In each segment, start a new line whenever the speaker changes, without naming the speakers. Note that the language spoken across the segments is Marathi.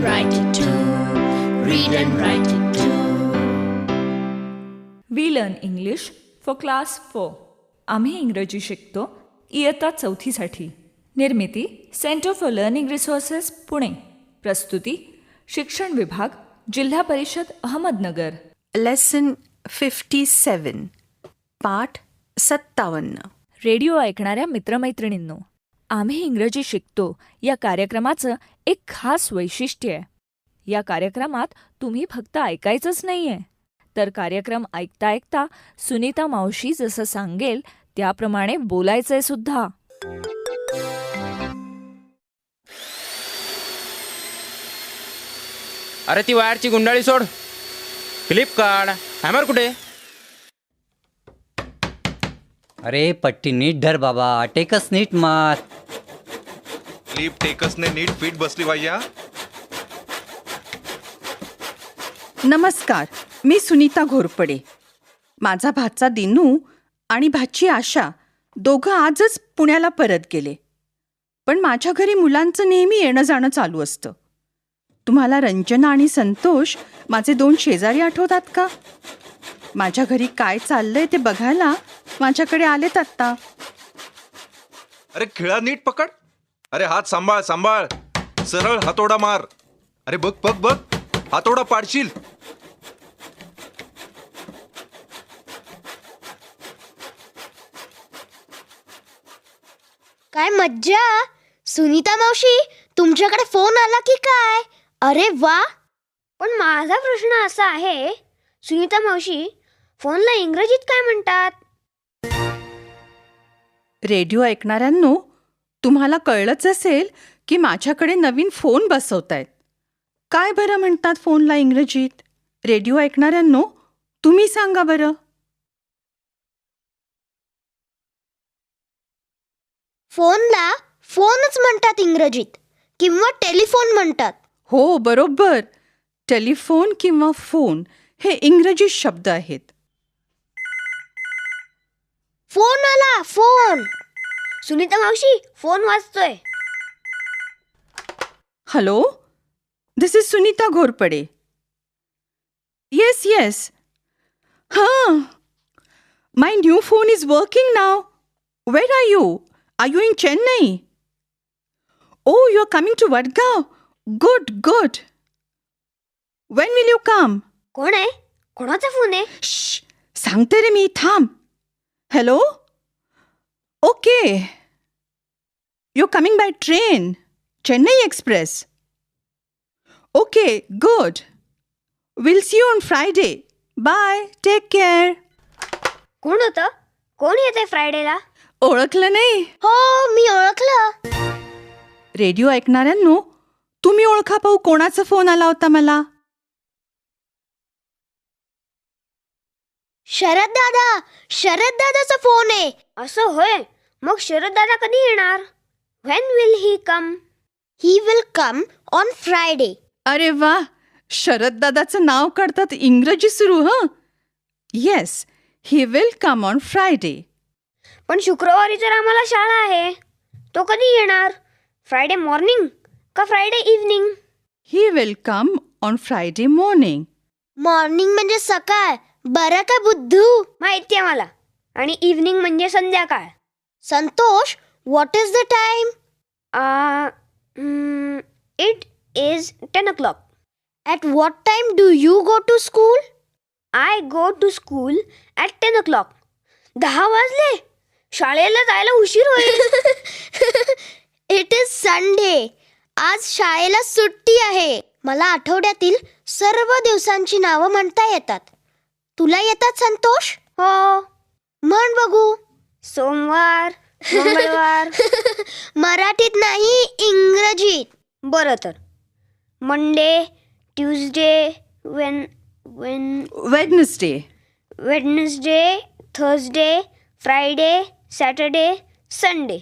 and write it too. Read and write it too.
We learn English for class four आम्ही इंग्रजी शिकतो इयत्ता चौथीसाठी Nirmiti centre for learning resources Pune प्रस्तुती शिक्षण विभाग जिल्हा परिषद अहमदनगर
लेसन फिफ्टी सेवन पाठ सत्तावन्न
रेडिओ ऐकणाऱ्या मित्रमैत्रिणींनो आम्ही इंग्रजी शिकतो या कार्यक्रमाचं एक खास वैशिष्ट्य आहे. या कार्यक्रमात तुम्ही फक्त ऐकायचंच नाहीये. तर कार्यक्रम ऐकता ऐकता सुनीता मावशी जसं सांगेल त्याप्रमाणे बोलायचंय सुद्धा.
अरे ती वायरची गुंडाळी सोड. क्लिप काढ हॅमर कुठे?
अरे पट्टी नीट धर बाबा. टेकस नीट मार.
क्लिप टेकसने नीट फिट बसली पाहिजे हा
नमस्कार मी सुनीता घोरपडे. माझा भाचा दिनू आणि भाची आशा दोघं आजच पुण्याला परत गेले. पण माझ्या घरी मुलांचं नेहमी येणं जाणं चालू असतं. तुम्हाला रंजना आणि संतोष माझे दोन शेजारी आठवतात का? माझ्या घरी काय चाललंय ते बघायला माझ्याकडे आलेत आत्ता.
अरे खिळा नीट पकड. अरे हात सांभाळ सांभाळ. सरळ हातोडा मार. अरे बघ बघ बघ. हातोडा पाडशील.
काय मज्जा? सुनीता मावशी तुमच्याकडे फोन आला की काय? अरे वा. पण माझा प्रश्न असा आहे सुनीता मावशी फोनला इंग्रजीत काय म्हणतात?
रेडिओ ऐकणाऱ्यांनो तुम्हाला कळलंच असेल की माझ्याकडे नवीन फोन बसवतायत. काय बरं म्हणतात फोनला इंग्रजीत? रेडिओ ऐकणाऱ्यांनो तुम्ही सांगा बरं.
फोनला फोनच म्हणतात इंग्रजीत किंवा टेलिफोन म्हणतात.
हो बरोबर. टेलिफोन किंवा फोन हे इंग्रजी शब्द आहेत.
फोन आला फोन. सुनीता मावशी phone वाजतोय.
Hello? This is Sunita Ghorpade. Yes yes हां. My new phone is working now where are you are you in Chennai oh you are coming to Vadgaon good good when will you come
कोण आहे? कोणाचा फोन आहे?
सांगते रे मी थांब. Hello okay you coming by train Chennai express okay good will see you on Friday bye take care
कोण होतं? कोण येते फ्रायडेला
ओळखलं नाही.
हो मी ओळखलं.
रेडिओ ऐकणाऱ्यांनो तुम्ही ओळखा पाहू कोणाचा फोन आला होता मला?
शरद दादा शरद दादाचा फोन आहे. असं होय? मग शरद दादा कधी येणार? When will he come he will come on Friday
अरे वा शरद दादाचं नाव काढतात इंग्रजी सुरू हं? Yes he will come on Friday
पण शुक्रवारी तर आम्हाला शाळा आहे. तो कधी येणार? फ्रायडे मॉर्निंग का Friday evening
he will come on Friday morning
morning म्हणजे सकाळ बरं का बुद्धू? माहिती आहे मला. आणि इव्हनिंग म्हणजे संध्याकाळ. Santosh what is the time it is ten o'clock at what time do you go to school I go to school at ten o'clock दहा वाजले. शाळेला जायला उशीर होईल. इट इज संडे आज शाळेला सुट्टी आहे. मला आठवड्यातील सर्व दिवसांची नावं म्हणता येतात. तुला येतात संतोष? हो. म्हण बघू. सोमवार मंगळवार. मराठीत नाही इंग्रजीत. बरं तर. Monday Tuesday when when
Wednesday
Wednesday Thursday Friday Saturday Sunday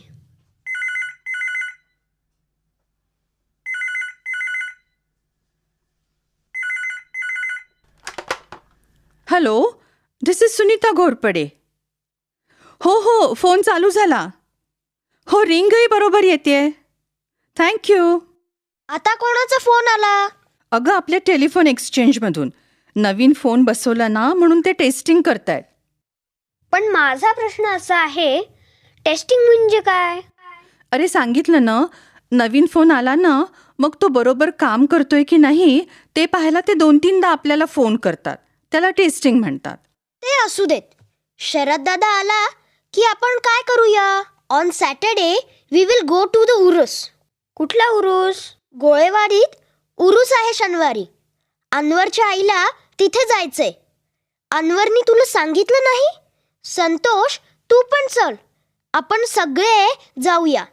hello this is Sunita Ghorpade हो हो फोन चालू झाला. हो रिंगही बरोबर येते. थँक्यू
आता कोणाचा फोन आला?
अगं आपल्या टेलिफोन एक्सचेंजमधून. नवीन फोन बसवला ना म्हणून ते टेस्टिंग करतायत.
पण माझा प्रश्न असा आहे टेस्टिंग म्हणजे काय?
अरे सांगितलं ना नवीन फोन आला ना मग तो बरोबर काम करतोय की नाही ते पाहायला ते दोन तीनदा आपल्याला फोन करतात. त्याला टेस्टिंग म्हणतात.
ते असू देत. शरद दादा आला की आपण काय करूया? On Saturday we will go to the Urus कुठला उरुस गोळेवाडीत उरुस आहे शनिवारी. अनवरच्या आईला तिथे जायचंय. अनवरनी तुला सांगितलं नाही? संतोष तू पण चल. आपण सगळे जाऊया.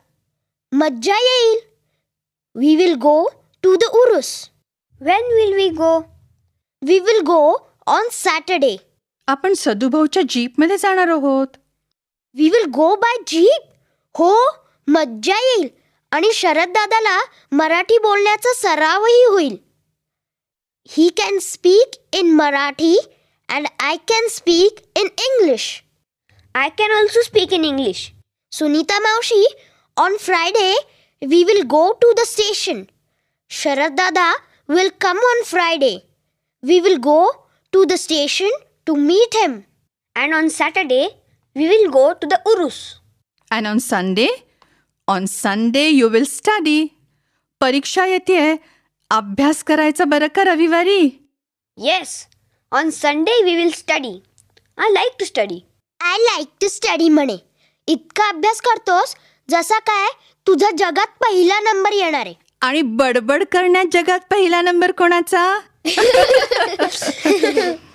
मज्जा येईल. We will go to the Urus when will we go we will go on Saturday
आपण सदुभाऊच्या जीपमध्ये जाणार आहोत.
We will go by jeep हो मज्जा येईल. आणि शरद दादाला मराठी बोलण्याचा सरावही होईल. He can speak in Marathi and I can speak in English I can also speak in English Sunita मावशी on Friday we will go to the station Sharad दादा will come on Friday we will go to the station to meet him and on Saturday we will go to the urus.
And on Sunday on Sunday you will study परीक्षा येते. अभ्यास करायचा बरं का रविवारी?
Yes. On sunday we will study. I like to study. I like to study म्हणे. इतका अभ्यास करतोस जसा काय तुझा जगात पहिला नंबर येणार आहे.
आणि बडबड करण्यात जगात पहिला नंबर कोणाचा?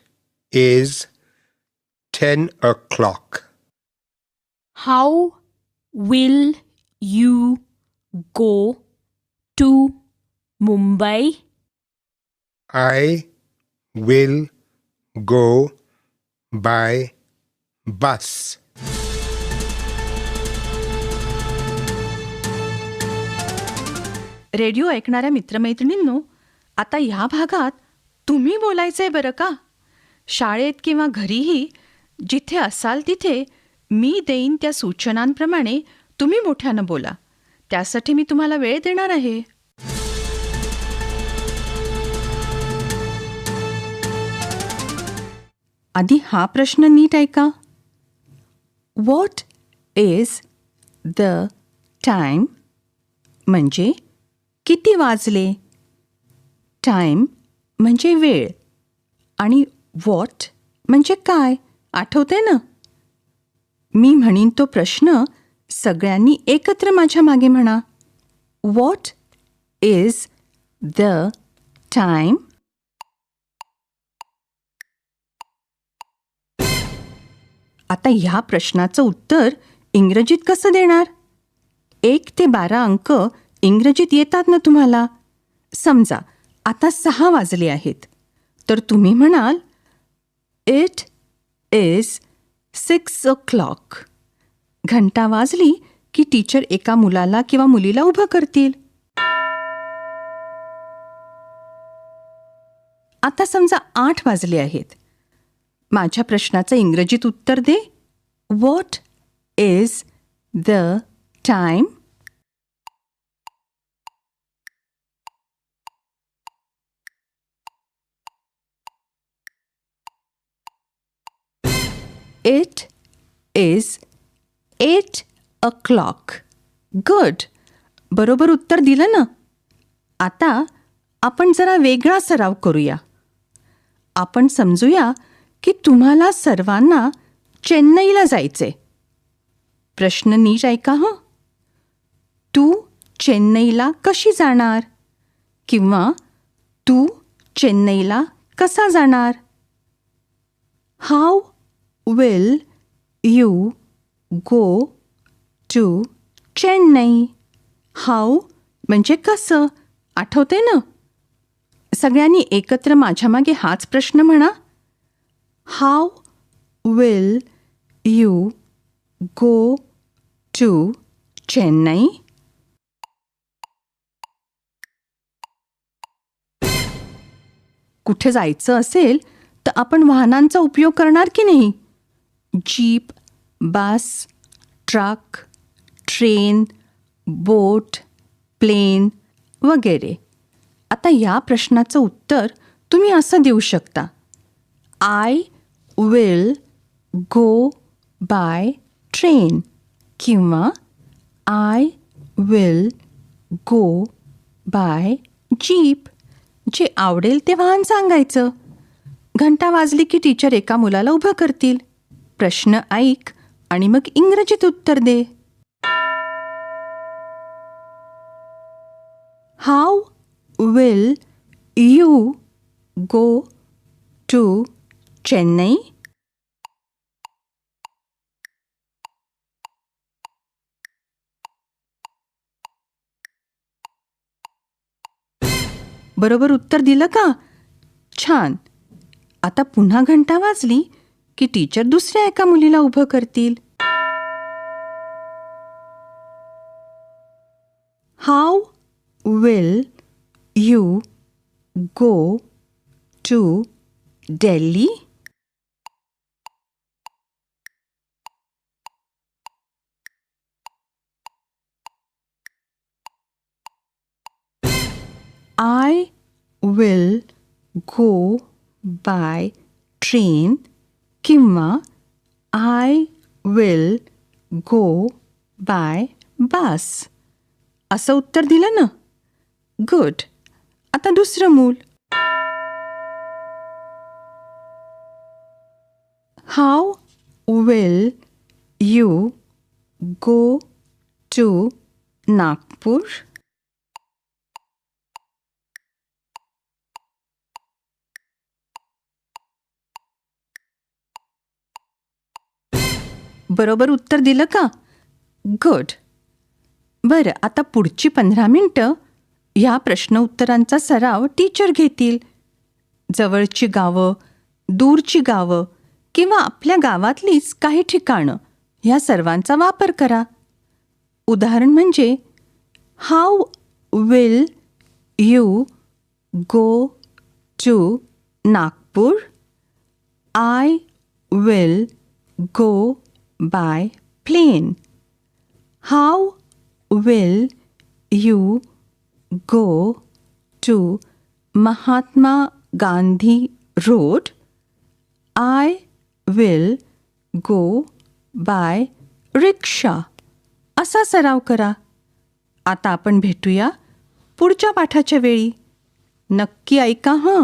is 10 o'clock.
How will you go to Mumbai?
I will go by bus.
Radio ऐकणाऱ्या मित्रमैत्रिणींनो आता ह्या भागात तुम्ही बोलायचंय बरं का शाळेत किंवा घरीही जिथे असाल तिथे मी देईन त्या सूचनांप्रमाणे तुम्ही मोठ्यानं बोला. त्यासाठी मी तुम्हाला वेळ देणार आहे. आधी हा प्रश्न नीट ऐका. वॉट इज द टाईम म्हणजे किती वाजले? टाईम म्हणजे वेळ. आणि वॉट म्हणजे काय? आठवते ना? मी म्हणीन तो प्रश्न सगळ्यांनी एकत्र माझ्या मागे म्हणा. वॉट इज द टाईम आता ह्या प्रश्नाचं उत्तर इंग्रजीत कसं देणार? एक ते बारा अंक इंग्रजीत येतात ना तुम्हाला? समजा आता सहा वाजले आहेत. तर तुम्ही म्हणाल it is six o'clock घंटा वाजली की टीचर एका मुलाला किंवा मुलीला उभं करतील. आता समजा आठ वाजले आहेत. माझ्या प्रश्नाचं इंग्रजीत उत्तर दे. What is the time It is eight o'clock good बरोबर उत्तर दिलं ना? आता आपण जरा वेगळा सराव करूया. आपण समजूया की तुम्हाला सर्वांना चेन्नईला जायचे प्रश्न नीट ऐका हं? तू चेन्नईला कशी जाणार? किंवा तू चेन्नईला कसा जाणार? How will you go to Chennai how म्हणजे कसं? आठवते ना? सगळ्यांनी एकत्र माझ्या मागे हाच प्रश्न म्हणा. How will you go to Chennai कुठे जायचं असेल तर आपण वाहनांचा उपयोग करणार की नाही? Jeep bus truck train boat plane वगैरे. आता या प्रश्नाचं उत्तर तुम्ही असं देऊ शकता. I will go by train किंवा I will go by jeep जे आवडेल ते वाहन सांगायचं. घंटा वाजली की टीचर एका मुलाला उभं करतील. प्रश्न ऐक आणि मग इंग्रजीत उत्तर दे. How will you go to Chennai बरोबर उत्तर दिलं का? छान. आता पुन्हा घंटा वाजली. की टीचर दुसऱ्या एका मुलीला उभं करतील? How will you go to Delhi I will go by train किंवा I will go by bus असं उत्तर दिलं ना गुड आता दुसरं मूल how will you go to Nagpur बरोबर उत्तर दिलं का? गुड बरं आता पुढची पंधरा मिनटं ह्या प्रश्न उत्तरांचा सराव टीचर घेतील. जवळची गावं दूरची गावं किंवा आपल्या गावातलीच काही ठिकाणं ह्या सर्वांचा वापर करा. उदाहरण म्हणजे how will you go to Nagpur I will go by plane How will you go to Mahatma Gandhi road I will go by rickshaw असा सराव करा. आता आपण भेटूया पुढच्या पाठाच्या वेळी. नक्की ऐका हां.